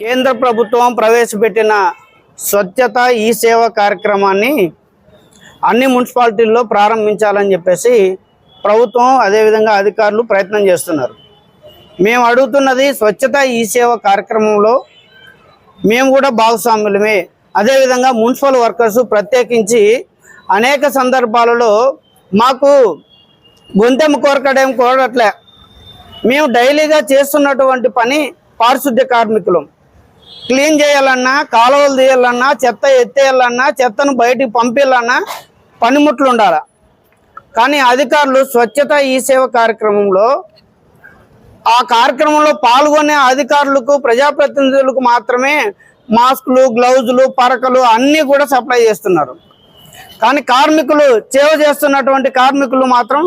కేంద్ర ప్రభుత్వం ప్రవేశపెట్టిన స్వచ్ఛత ఈ సేవ కార్యక్రమాన్ని అన్ని మున్సిపాలిటీల్లో ప్రారంభించాలని చెప్పేసి ప్రభుత్వం అదేవిధంగా అధికారులు ప్రయత్నం చేస్తున్నారు. మేము అడుగుతున్నది స్వచ్ఛత ఈ సేవ కార్యక్రమంలో మేము కూడా భాగస్వాములమే. అదేవిధంగా మున్సిపల్ వర్కర్స్ ప్రత్యేకించి అనేక సందర్భాలలో మాకు గొంతెమ్మ కోరకడేం కోరట్లే. మేము డైలీగా చేస్తున్నటువంటి పని పారిశుద్ధ్య కార్మికులం. క్లీన్ చేయాలన్నా కాలువలు తీయాలన్నా చెత్త ఎత్తేయాలన్నా చెత్తను బయటికి పంపించాలన్నా పనిముట్లు ఉండాలి కానీ అధికారులు స్వచ్ఛత ఈ సేవ కార్యక్రమంలో ఆ కార్యక్రమంలో పాల్గొనే అధికారులకు ప్రజాప్రతినిధులకు మాత్రమే మాస్కులు గ్లౌజులు పరకలు అన్నీ కూడా సప్లై చేస్తున్నారు. కానీ కార్మికులు సేవ చేస్తున్నటువంటి కార్మికులు మాత్రం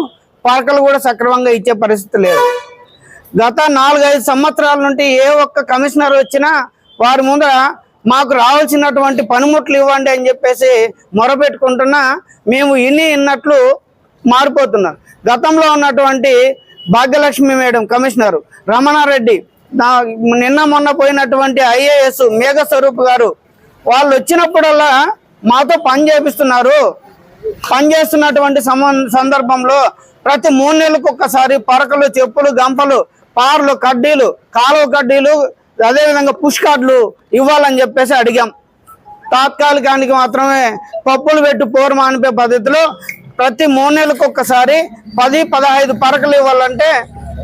పరకలు కూడా సక్రమంగా ఇచ్చే పరిస్థితి లేదు. గత నాలుగైదు సంవత్సరాల నుండి ఏ ఒక్క కమిషనర్ వచ్చినా వారి ముందర మాకు రావాల్సినటువంటి పనిముట్లు ఇవ్వండి అని చెప్పేసి మొరపెట్టుకుంటున్నా మేము ఇన్ని ఇన్నట్లు మారిపోతున్నాం గతంలో ఉన్నటువంటి భాగ్యలక్ష్మి మేడం కమిషనర్ రమణారెడ్డి నా నిన్న మొన్న పోయినటువంటి ఐఏఎస్ మేఘ స్వరూప్ గారు వాళ్ళు వచ్చినప్పుడల్లా మాతో పని చేపిస్తున్నారు. పనిచేస్తున్నటువంటి సమ సందర్భంలో ప్రతి మూడు నెలలకు ఒక్కసారి పరకలు చెప్పులు గంపలు పార్లు కడ్డీలు కాలువ కడ్డీలు అదేవిధంగా పుష్ కార్డులు ఇవ్వాలని చెప్పేసి అడిగాం. తాత్కాలికానికి మాత్రమే పప్పులు పెట్టి పోరు మానిపే పద్ధతిలో ప్రతి మూడు నెలలకు ఒక్కసారి పది పదహైదు పరకలు ఇవ్వాలంటే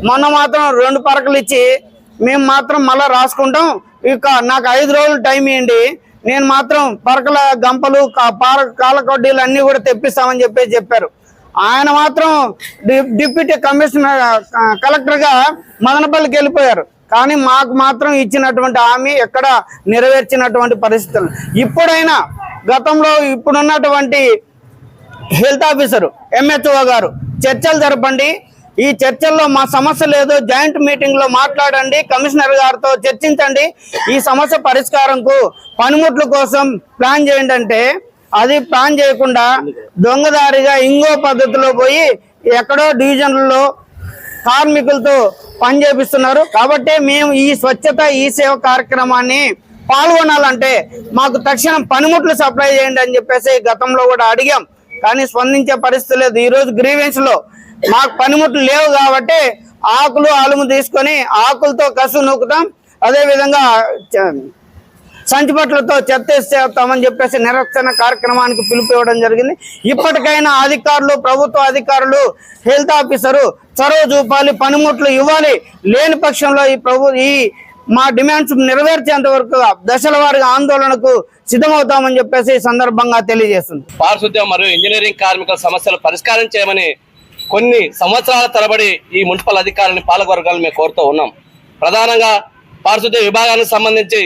మొన్న మాత్రం రెండు పరకలు ఇచ్చి మేము మాత్రం మళ్ళీ రాసుకుంటాం. ఇక నాకు ఐదు రోజులు టైం ఇవ్వండి నేను మాత్రం పరకల గంపలు పార కాల అన్నీ కూడా తెప్పిస్తామని చెప్పేసి చెప్పారు. ఆయన మాత్రం డిప్యూటీ కమిషనర్ కలెక్టర్గా మదనపల్లికి వెళ్ళిపోయారు. కానీ మాకు మాత్రం ఇచ్చినటువంటి హామీ ఎక్కడ నెరవేర్చినటువంటి పరిస్థితులు. ఇప్పుడైనా గతంలో ఇప్పుడున్నటువంటి హెల్త్ ఆఫీసర్ ఎంహెచ్ఓ గారు చర్చలు జరపండి. ఈ చర్చల్లో మా సమస్య లేదు జాయింట్ మీటింగ్లో మాట్లాడండి కమిషనర్ గారితో చర్చించండి. ఈ సమస్య పరిష్కారంకు పనిముట్ల కోసం ప్లాన్ చేయండి అంటే అది ప్లాన్ చేయకుండా దొంగదారిగా ఇంకో పద్ధతిలో పోయి ఎక్కడో డివిజన్లలో కార్మికులతో పని చేపిస్తున్నారు. కాబట్టి మేము ఈ స్వచ్ఛత ఈ సేవ కార్యక్రమాన్ని పాల్గొనాలంటే మాకు తక్షణం పనిముట్లు సప్లై చేయండి అని చెప్పేసి గతంలో కూడా అడిగాం. కానీ స్పందించే పరిస్థితి లేదు. ఈ రోజు గ్రీవెన్స్లో మాకు పనిముట్లు లేవు కాబట్టి ఆకులు అలుము తీసుకొని ఆకులతో కసు నూకుతాం. అదేవిధంగా సంచిపట్లతో చెత్త చెప్పేసి నిరసన కార్యక్రమానికి పిలుపు ఇవ్వడం జరిగింది. ఇప్పటికైనా అధికారులు ప్రభుత్వ అధికారులు హెల్త్ ఆఫీసరు చొరవ చూపాలి పనిముట్లు ఇవ్వాలి. లేని పక్షంలో ఈ ప్రభు ఈ మా డిమాండ్స్ నెరవేర్చేంత వరకు దశల వారిగా ఆందోళనకు సిద్ధమవుతామని చెప్పేసి సందర్భంగా తెలియజేస్తుంది. పారిశుద్ధ్యం మరియు ఇంజనీరింగ్ కార్మికుల సమస్యలు పరిష్కారం చేయమని కొన్ని సంవత్సరాల తరబడి ఈ మున్సిపల్ అధికారులని పాలకవర్గాలు మేము కోరుతూ ఉన్నాం. ప్రధానంగా పారిశుద్ధ్య విభాగానికి సంబంధించి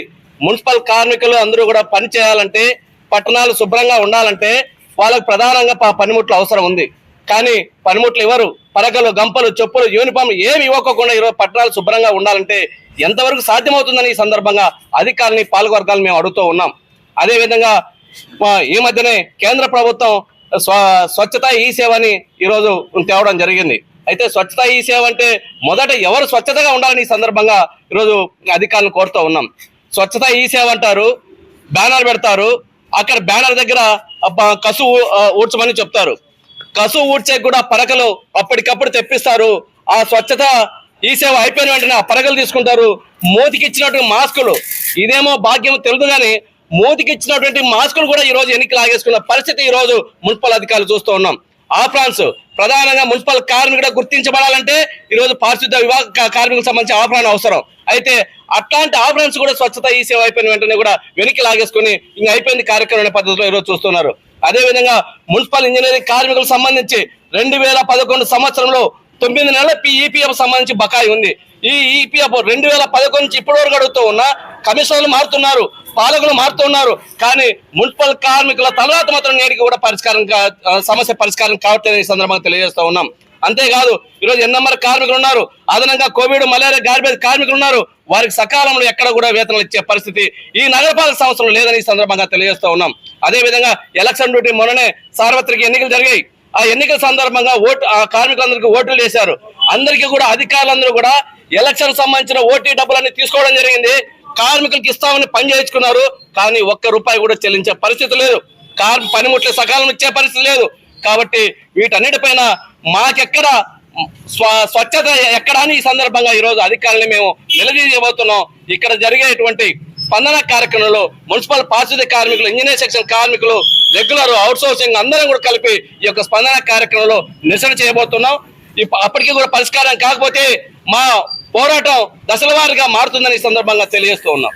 మున్సిపల్ కార్మికులు అందరూ కూడా పని చేయాలంటే పట్టణాలు శుభ్రంగా ఉండాలంటే వాళ్ళకు ప్రధానంగా పనిముట్లు అవసరం ఉంది. కానీ పనిముట్లు ఇవ్వరు పరకలు గంపలు చెప్పులు యూనిఫామ్ ఏమి ఇవ్వకుండా ఈరోజు పట్టణాలు శుభ్రంగా ఉండాలంటే ఎంతవరకు సాధ్యమవుతుందని ఈ సందర్భంగా అధికారులని పాలకవర్గాలు మేము అడుగుతూ ఉన్నాం. అదేవిధంగా ఈ మధ్యనే కేంద్ర ప్రభుత్వం స్వ స్వచ్ఛత ఈ సేవని ఈరోజు తేవడం జరిగింది. అయితే స్వచ్ఛత ఈ సేవ అంటే మొదట ఎవరు స్వచ్ఛతగా ఉండాలని ఈ సందర్భంగా ఈరోజు అధికారులను కోరుతూ ఉన్నాం. స్వచ్ఛత ఈ సేవ అంటారు. బ్యానర్ పెడతారు. అక్కడ బ్యానర్ దగ్గర కసు ఊడ్చమని చెప్తారు. కసు ఊడ్చే కూడా పరకలు అప్పటికప్పుడు తెప్పిస్తారు. ఆ స్వచ్ఛత ఈ సేవ అయిపోయిన వెంటనే ఆ పరకలు తీసుకుంటారు. మోదికి ఇచ్చినటువంటి మాస్కులు. ఇదేమో భాగ్యం తెలుదు కానీ మోదికి ఇచ్చినటువంటి మాస్కులు కూడా ఈరోజు రోజు ఎన్నిక లాగేసుకున్న పరిస్థితి ఈ రోజు మున్సిపల్ అధికారులు చూస్తూ ఉన్నాం. ఆఫ్రాన్స్ ప్రధానంగా మున్సిపల్ కార్మికుడు గుర్తించబడాలంటే ఈ రోజు పారిశుద్ధ విభాగ కార్మికులకు సంబంధించి ఆఫ్రాన్ అవసరం. అయితే అట్లాంటి ఆఫ్రాన్స్ కూడా స్వచ్ఛత ఈ సేవ అయిపోయిన వెంటనే కూడా వెనక్కి లాగేసుకుని ఇంక అయిపోయింది కార్యక్రమం పద్ధతిలో ఈరోజు చూస్తున్నారు. అదే విధంగా మున్సిపల్ ఇంజనీరింగ్ కార్మికులకు సంబంధించి రెండు వేల పదకొండు సంవత్సరంలో తొమ్మిది నెలల ఈపీఎఫ్ సంబంధించి బకాయి ఉంది. ఈ ఈపీఎఫ్ రెండు వేల పదకొండు నుంచి ఇప్పటివరకు అడుగుతూ ఉన్నా కమిషనర్లు మారుతున్నారు పాలకులు మారుతున్నారు కానీ మున్సిపల్ కార్మికుల తర్వాత మాత్రం నేటికి కూడా పరిష్కారం కా- సమస్య పరిష్కారం కావట్లేదు ఈ సందర్భంగా తెలియజేస్తూ ఉన్నాం. అంతేకాదు ఈరోజు ఎన్నమ్మర్ కార్మికులు ఉన్నారు అదనంగా కోవిడ్ మలేరియా గార్బేజ్ కార్మికులు ఉన్నారు వారికి సకాలంలో ఎక్కడ కూడా వేతనాలు ఇచ్చే పరిస్థితి ఈ నగరపాలక సంస్థలు లేదని ఈ సందర్భంగా తెలియజేస్తూ ఉన్నాం. అదే విధంగా ఎలక్షన్ డ్యూటీ మొన్ననే సార్వత్రిక ఎన్నికలు జరిగాయి. ఆ ఎన్నికల సందర్భంగా ఓటు ఆ కార్మికులందరికీ ఓట్లు వేశారు. అందరికీ కూడా అధికారులందరూ కూడా ఎలక్షన్ సంబంధించిన ఓటీ డబ్బులన్నీ తీసుకోవడం జరిగింది. కార్మికులకు ఇస్తామని పని చేయించుకున్నారు. కానీ ఒక్క రూపాయి కూడా చెల్లించే పరిస్థితి లేదు. కార్ పనిముట్లు సకాలం ఇచ్చే పరిస్థితి లేదు. కాబట్టి వీటన్నిటిపైన మాకెక్కడ స్వ స్వచ్ఛత ఎక్కడా అని ఈ సందర్భంగా ఈరోజు అధికారులను మేము నిలదీయబోతున్నాం. ఇక్కడ జరిగేటువంటి స్పందన కార్యక్రమంలో మున్సిపల్ పారిశుద్ధ్య కార్మికులు ఇంజనీర్ సెక్షన్ కార్మికులు రెగ్యులర్ అవుట్ సోర్సింగ్ అందరం కూడా కలిపి ఈ యొక్క స్పందన కార్యక్రమంలో నిరసన చేయబోతున్నాం. అప్పటికి కూడా పరిష్కారం కాకపోతే మా పోరాటం దశల వారిగా మారుతుందని ఈ సందర్భంగా తెలియజేస్తూ ఉన్నాం.